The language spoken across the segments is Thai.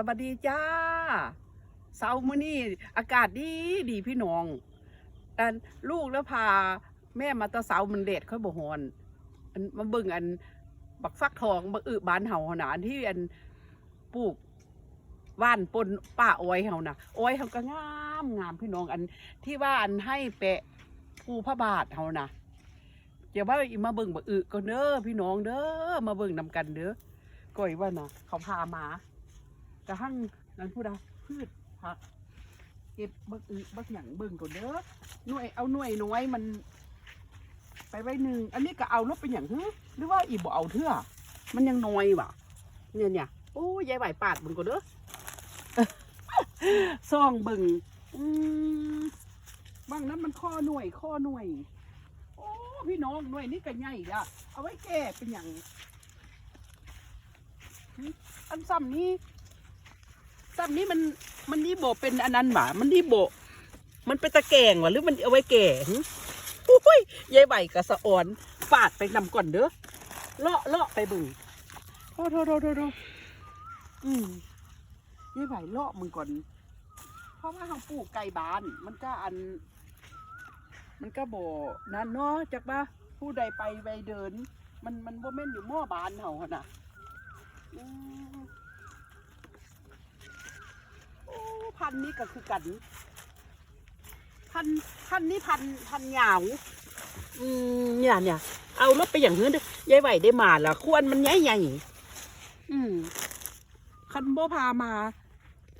สวัสดีจ้าเสาร์มื้อนี้อากาศดีดีพี่น้องอันลูกแล้วพาแม่มาตะเสามันเด็ดค่อยบ่ฮอนอันมาเบิ่งอันบักฟักทองบักอึบานเฮาหนาอันที่อันปลูกว่านปนป้าอ้อยเฮานะอ้อยเฮาก็งามงามพี่น้องอันที่ว่าอันให้แปะปูพระบาทเฮานะอย่าว่าอีมาเบิ่งบักอึก็เด้อพี่น้องเด้อมาเบิ่งนำกันเด้อก้อยว่านะเขาพามา กระทั่งนั้นผู้ใดพืชผัก เก็บบักอึบักหยังเบิ่งก่อนเด้อหน่วยเอาหน่วยน้อยมัน ไปไว้หนึ่งอันนี้ก็เอาลบเป็นอย่างฮึหรือว่าอีบ่เอาเถื่อมันยังน้อยว่ะเนี่ยเนี่ยโอ้ยายไหวปาดเบึงก็เด้อซ่องเบึงอืมบางนั้นมันข้อหน่วยข้อหน่วย โอ้พี่น้องหน่วยนี่ก็ใหญ่ละเอาไว้แก้เป็นอย่างอันซ้ำนี้ ซ้ำนี้มันมันนี่โบเป็นอันนั้นหว่ามันนี่โบมันเป็นตะแกงวะหรือมันเอาไว้แก่หึอุ้ยยายใบกับสะออนฟาดไปนำก่อนเด้อเลาะเลาะไปบึงโทษโทษโทษโทษโทษอืมยายใบเลาะมึงก่อน เพราะว่าเขาปลูกไก่บ้าน มันก็อัน มันก็โบนั่นเนาะจักว่าผู้ใดไปไปเดิน มันมันบ่แม่นอยู่หม้อบานเฮาขนน่ะอืมโอ้ พันธุ์นี้ก็คือกัน พันพันนี่พันพันเหยาวอืมเนี่ยเนี่ยเอารถไปอย่างเงี้ยยายไหวได้มาละควรมันใหญ่ใหญ่อืมคันโบพามา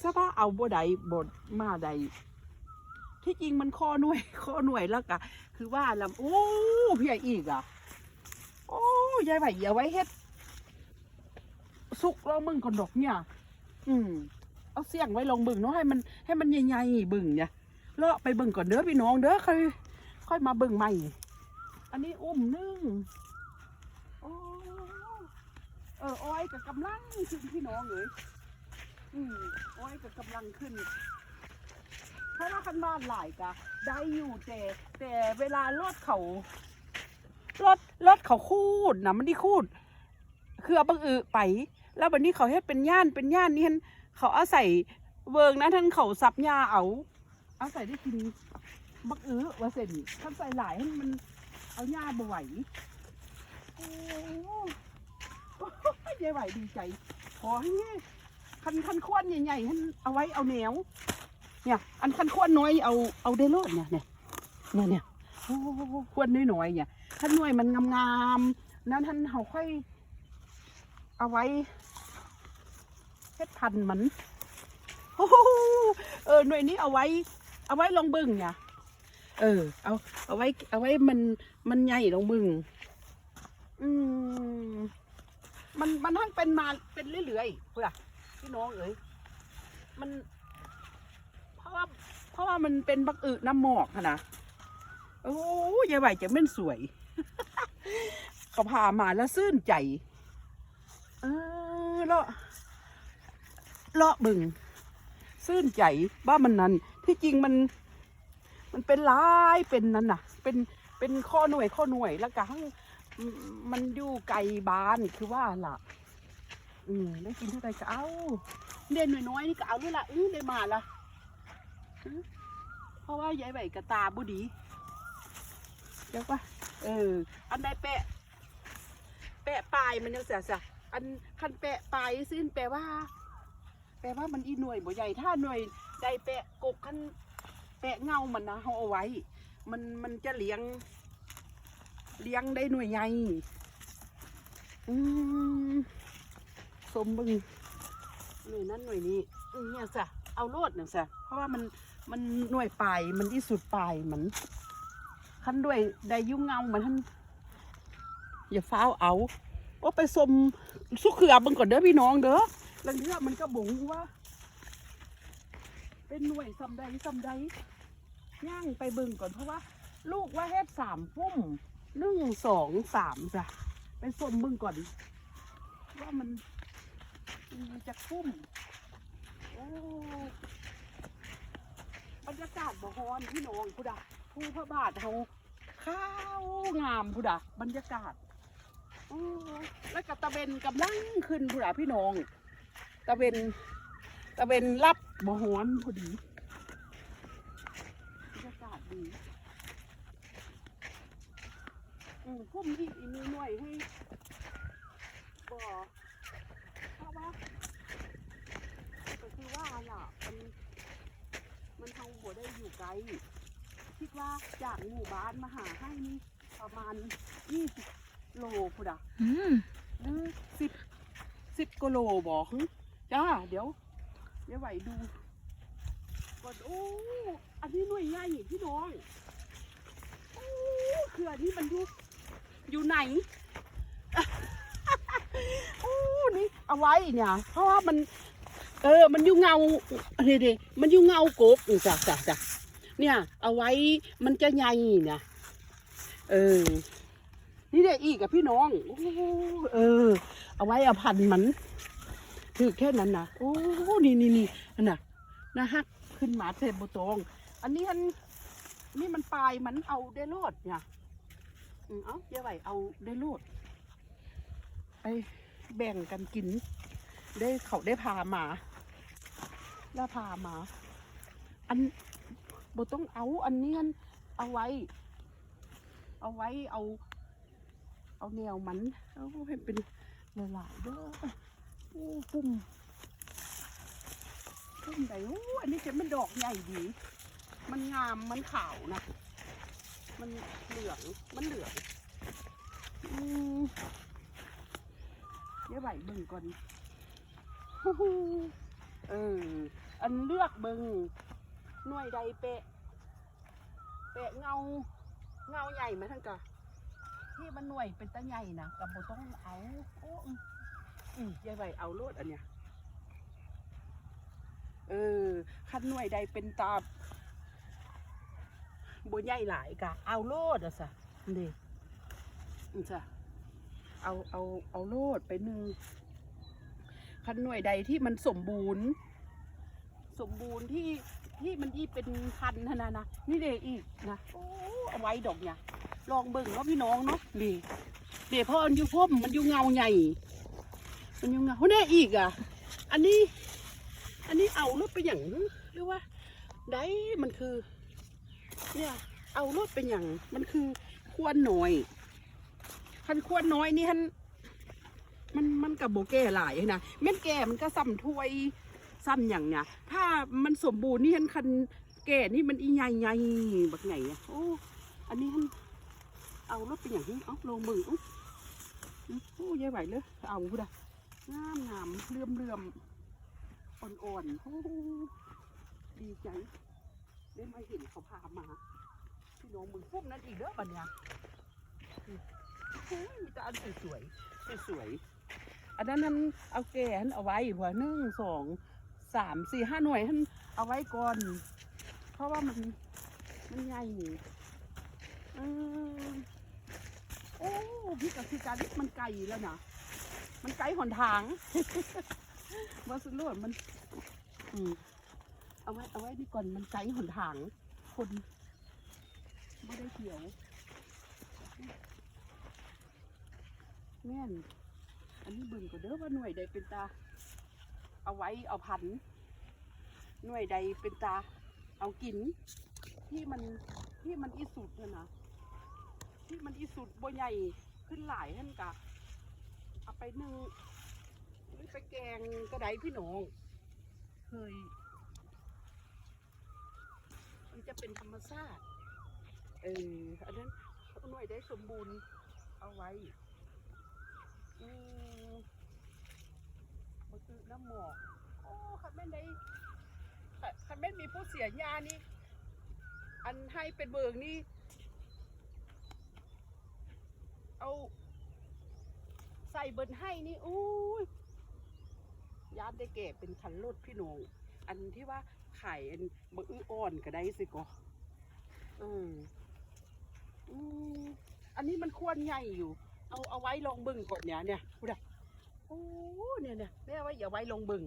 ซะว่าเอาบ่ใดบดมาใดที่จริงมันข้อหน่วยข้อหน่วยแล้วกะคือว่าลำโอ้พี่ใหญ่อีกอะ โอ้ยายไหวอย่าไว้เฮ็ด สุกลองมึงก่อนดอกเนี่ย อืม เอาเสี่ยงไว้ลงบึงเนาะให้มันให้มันใหญ่ๆบึงเนี่ยเลาะไปบิ่งก่อนเด้อพี่น้องเด้อค่อยค่อยมาบิ่งใหม่ อันนี้อุ้มนึ่งโอ้เอออ้อยกับกำลังขึ้นพี่น้องเลยอืมอ้อยกับกำลังขึ้นเพราะว่าคันบ้านหลายกะได้อยู่แต่แต่เวลารถเขารถรถเขาคูดนะมันที่คูด คือเอาบังอือไป แล้ววันนี้เขาเฮ็ดเป็นย่านเป็นย่านนี่เห็น เขาอาศัยเวิงนะท่านเขาซับหญ้าเอาเอาใส่ได้กินบักอื้อว่าเสร็จถ้านใส่หลายให้มันเอาหญ้าบ่ไหวโอ้ยยายไหวดีใจ ขอให้คันคันข้วนใหญ่ๆให้เอาไว้เอาแนวเนี่ย อันคันข้วนน้อยเอาเอาได้โลดเนี่ยเนี่ยเนี่ยเนี่ยโอ้ข้วนน้อยๆเนี่ยถ้าหน่วยมันงามๆนั้นท่านเขาค่อยเอาไว้ เฮ็ดพันมันโอ้เออหน่วยนี้เอาไว้ เอาไว้ลองบึงเนี่ยเออ เอาเอาไว้ เอาไว้มันมันใหญ่ลองบึงอืมมันมันทั้งเป็นมาเป็นเรื่อยๆเพื่อพี่น้องเอ๋ยมัน เพราะว่า เพราะว่ามันเป็นบักอึน้ำหมอกนะโอ้ยายไหวจะเม่นสวยเขาพามาแล้วซื่นใจ เออเลาะ เลาะบึงซื่นใจว่ามันนั้น ที่จริงมัน มันเป็นลายเป็นนั่นน่ะ เป็นเป็นข้อหน่วยข้อหน่วยแล้วก็ทั้งมันอยู่ไกลบ้านคือว่าล่ะ อืมได้กินเท่าไหร่ก็เอาเด่นหน่อยน้อยๆนี่ก็เอาด้วยละอือได้มาละเพราะว่ายายไหวกระตาบุดีเดี๋ยวว่าเออ อันใดแปะ แปะปลายมันยังเสียสะอันคันแปะปลายซึ่งแปลว่า แปลว่ามันอีหน่วยบ่ใหญ่ถ้าหน่วยใดแปะกกคันแปะเงามันนะเขาเอาไว้ มันมันจะเลี้ยง เลี้ยงได้หน่วยใหญ่อืมสมบึงหน่วยนั้นหน่วยนี้เนี่ยสะเอาโลดเนี่ยสะเพราะว่ามันมันหน่วยปลายมันที่สุดปลายมันคันด้วยได้ยุ่งเงาเหมันท่านอย่าฟ้าวเอาโอ้ไปสมสุกเขือเบึงก่อนเด้อพี่น้องเด้อ ลังเทือมันก็บ่งว่า เป็นหน่วยซำใดซำใดย่างไปบิ่งก่อนเพราะว่า ลูกว่าเฮ็ดสามพุ่มหนึ่งสองสามจ้ะไปสมเบิ่งก่อน ว่ามันมันจะพุ่มโอ้บรรยากาศบ่ฮ้อนพี่น้องผู้ดาผู้พระบาทเฮาข้าวงามผู้ดาบรรยากาศโอ้แล้วก็ตะเวนกำลังขึ้นผู้ดาพี่น้อง ตะเวนตะเวนรับบ่ฮ้อนพอดีบรรยากาศดีอืมพุ่มที่อีมีหน่วยให้บ่เพราะว่าก็คือว่าล่ะมันมันเฮาบ่ได้อยู่ไกลคิดว่าจากหมู่บ้านมาหาให้นี่ประมาณยี่สิบโลพุดอะอืมหรือสิบสิบกิโลบอกหึ จ้า เดี๋ยว เดี๋ยวไหวดูก่อนโอ้อันนี้หน่วยใหญ่พี่น้องโอ้คืออันนี้มันอยู่อยู่ไหนโอ้นี่เอาไว้เนี่ย เพราะว่ามัน เออ มันอยู่เงาเดี๋ยวๆมันอยู่เงากบจ้ะจ้ะจ้ะเนี่ย เอาไว้มันจะใหญ่เนี่ยเออ นี่เด็กอีกอะพี่น้องโอ้เออ เอาไว้เอาพันมัน ถือแค่นั้นนะโอ้นี่นี่นี่นั่นน่ะนะฮักขึ้นมาเทบตองอันนี้มันนี่มันปลายมันเอาได้โลดเนี่ยอืมเอาเดี๋ยวไหวเอาได้โลดไปแบ่งกันกิน ได้เขาได้พามาแล้วพามา อันบต้องเอาอันนี้ยเอาไว้ เอาไว้เอา เอาแนวมันเอาให้เป็นหลายๆเด้อ โอ้ปุ่มปุ่มใดโอ้อันนี้จะมันดอกใหญ่ดี มันงามมันขาวนะ มันเหลืองมันเหลืองอืมเดี๋ยวไหวเบิ่งก่อนเออ อันเลือกเบิ่งหน่วยใดเปะ เปะเงา เงาใหญ่ไหมทั้งกะที่มันหน่วยเป็นตาใหญ่นะกับโบต้องเอาโอ้ ยายใบเอาโลดอันเนี้ยเออคันหน่วยใดเป็นตาโบใหญ่หลายกะเอาโลดอะสะนี่อืมจ้ะเอาเอาเอาโลดไปหนึ่งคันหน่วยใดที่มันสมบูรณ์ สมบูรณ์ที่ที่มันยี่เป็นพันธนานะนี่เดอีกนะโอ้เอาไว้ดอกเนี่ยลองเบิ่งเนาะพี่น้องเนาะดีเดี๋ยวพออยู่พ่มมันอยู่เงาใหญ่ มันยู่เงาเนี่ยอีกอะ อันนี้ อันนี้เอารถไปอย่างหรือว่าได้มันคือ เนี่ยเอารถไปอย่าง มันคือควรน้อยคันควรน้อยนี่ฮันมันมันกับโบแก่หลายนะแม่นแก่มันก็ซ้ำถ้วยซ้ำอย่างเนี่ยถ้ามันสมบูรณ์นี่ฮันคันแก่นี่มันอีใหญ่ใหญ่ๆบักใหญ่อะโอ้อันนี้ฮันเอารถเป็นอย่างนี้เอาลงมืออุ๊ยอุ๊ยโอ้ยายไหวเลยเอาพูดอะ งามงามเลื่อมเลื่อมอ่อนๆโอ้ดีใจได้มาเห็นเขาพามา พี่น้องมึงพุ่มนั่นอีกเด้อบัดเนี้ยอืมโอ้ยมีแต่อันสวยๆสวยๆอันนั้นนั้นเอาแก่หันเอาไว้หัวหนึ่งสองสามสี่ห้าหน่วยหันเอาไว้ก่อน เพราะว่ามันมันใหญ่อืมโอ้พี่กับพี่การมันไกลแล้วนะ มันไกลหนทางว่าสรุปมัน อืมเอาไว้เอาไว้ดีก่อนมันไกลหนทาง คนไม่ได้เขียว แม่น อันนี้บึงก็เด้อว่าหน่วยใดเป็นตา เอาไว้เอาพัน หน่วยใดเป็นตา เอากิน ที่มันที่มันอีสุดนะนะที่มันอีสุดบ่ใหญ่ขึ้นหลายท่านกะ ไปนึ่งหรือไปแกงก็ได้พี่น้อง เคย มันจะเป็นธรรมชาติ เออ อันนั้นเอาหน่วยได้สมบูรณ์เอาไว้ อืมมาซื้อน้ำหมอก โอ้คันแม่นได้คันแม่นมีผู้เสียญานี่ อันให้เป็นเบิงนี่ เอา ใส่เบิร์นให้นี่อุ้ยยานได้เก็บเป็นคันรถพี่น้องอันที่ว่าไขายอันบะอื้ออ่อนก็ได้สิก็เอออืมอันนี้มันควรใหญ่อยู่ เอาเอาไว้ลองบึงก่อนเนี่ยเนี่ยพูดอะโอ้เนี่ยเนี่ยแม่ว่าอย่าไว้ลงบึง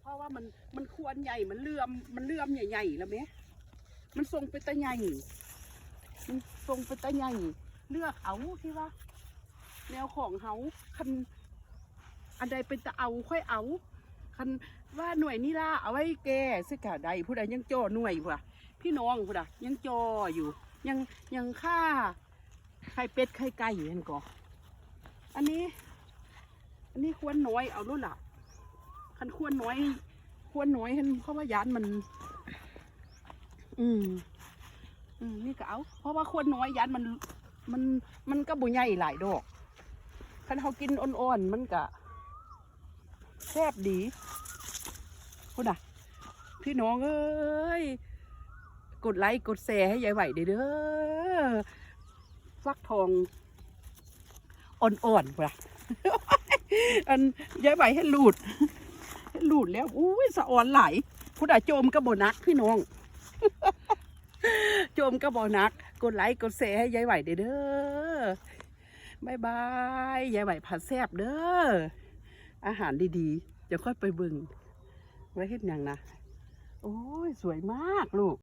เพราะว่ามันมันควรใหญ่มันเลื่อมมันเลื่อมใหญ่ๆแล้วไหมมันทรงเป็นตะใหญ่มันทรงเป็นตะใหญ่เลือกเอาที่ว่า แนวของเขาคันอันใดเป็นตะเอาค่อยเอาคันว่าหน่วยนี่ล่ะเอาไว้แก่สึกะใดผู้ใดยังจ่อหน่วยผู้ใดพี่น้องผู้ใดยังจ่ออยู่ ยังยังฆ่าไข่เป็ดไข่ไก่อยู่นั่นก็อันนี้ อันนี้ควรน้อยเอาลุ่นล่ะคันควรน้อย ควรน้อยเห็นเพราะว่ายานมัน อืมอืมนี่ก็เอา เพราะว่าควรน้อยยานมัน มันมันก็บุญใหญ่หลายดอก คันเขากินอ่อนๆมันก็แซ่บดีคุณอะ พี่น้องเอ้ย กดไลค์กดแชร์ให้ยายไหวเด้อฟักทองอ่อนๆพุ่นอะอันยายไหวให้หลุดให้หลุดแล้วอุ้ยสะอ่อนไหลายพุ่นอะโจมกระโบนักพี่น้องโจมกระโบนัก กดไลค์กดแชร์ให้ยายไหวเด้อ บายบายยายไหวผัดแซบเด้อ อาหารดีๆจะค่อยไปบึงไว้เฮ็ดหยังนะ โอ้ย สวยมากลูก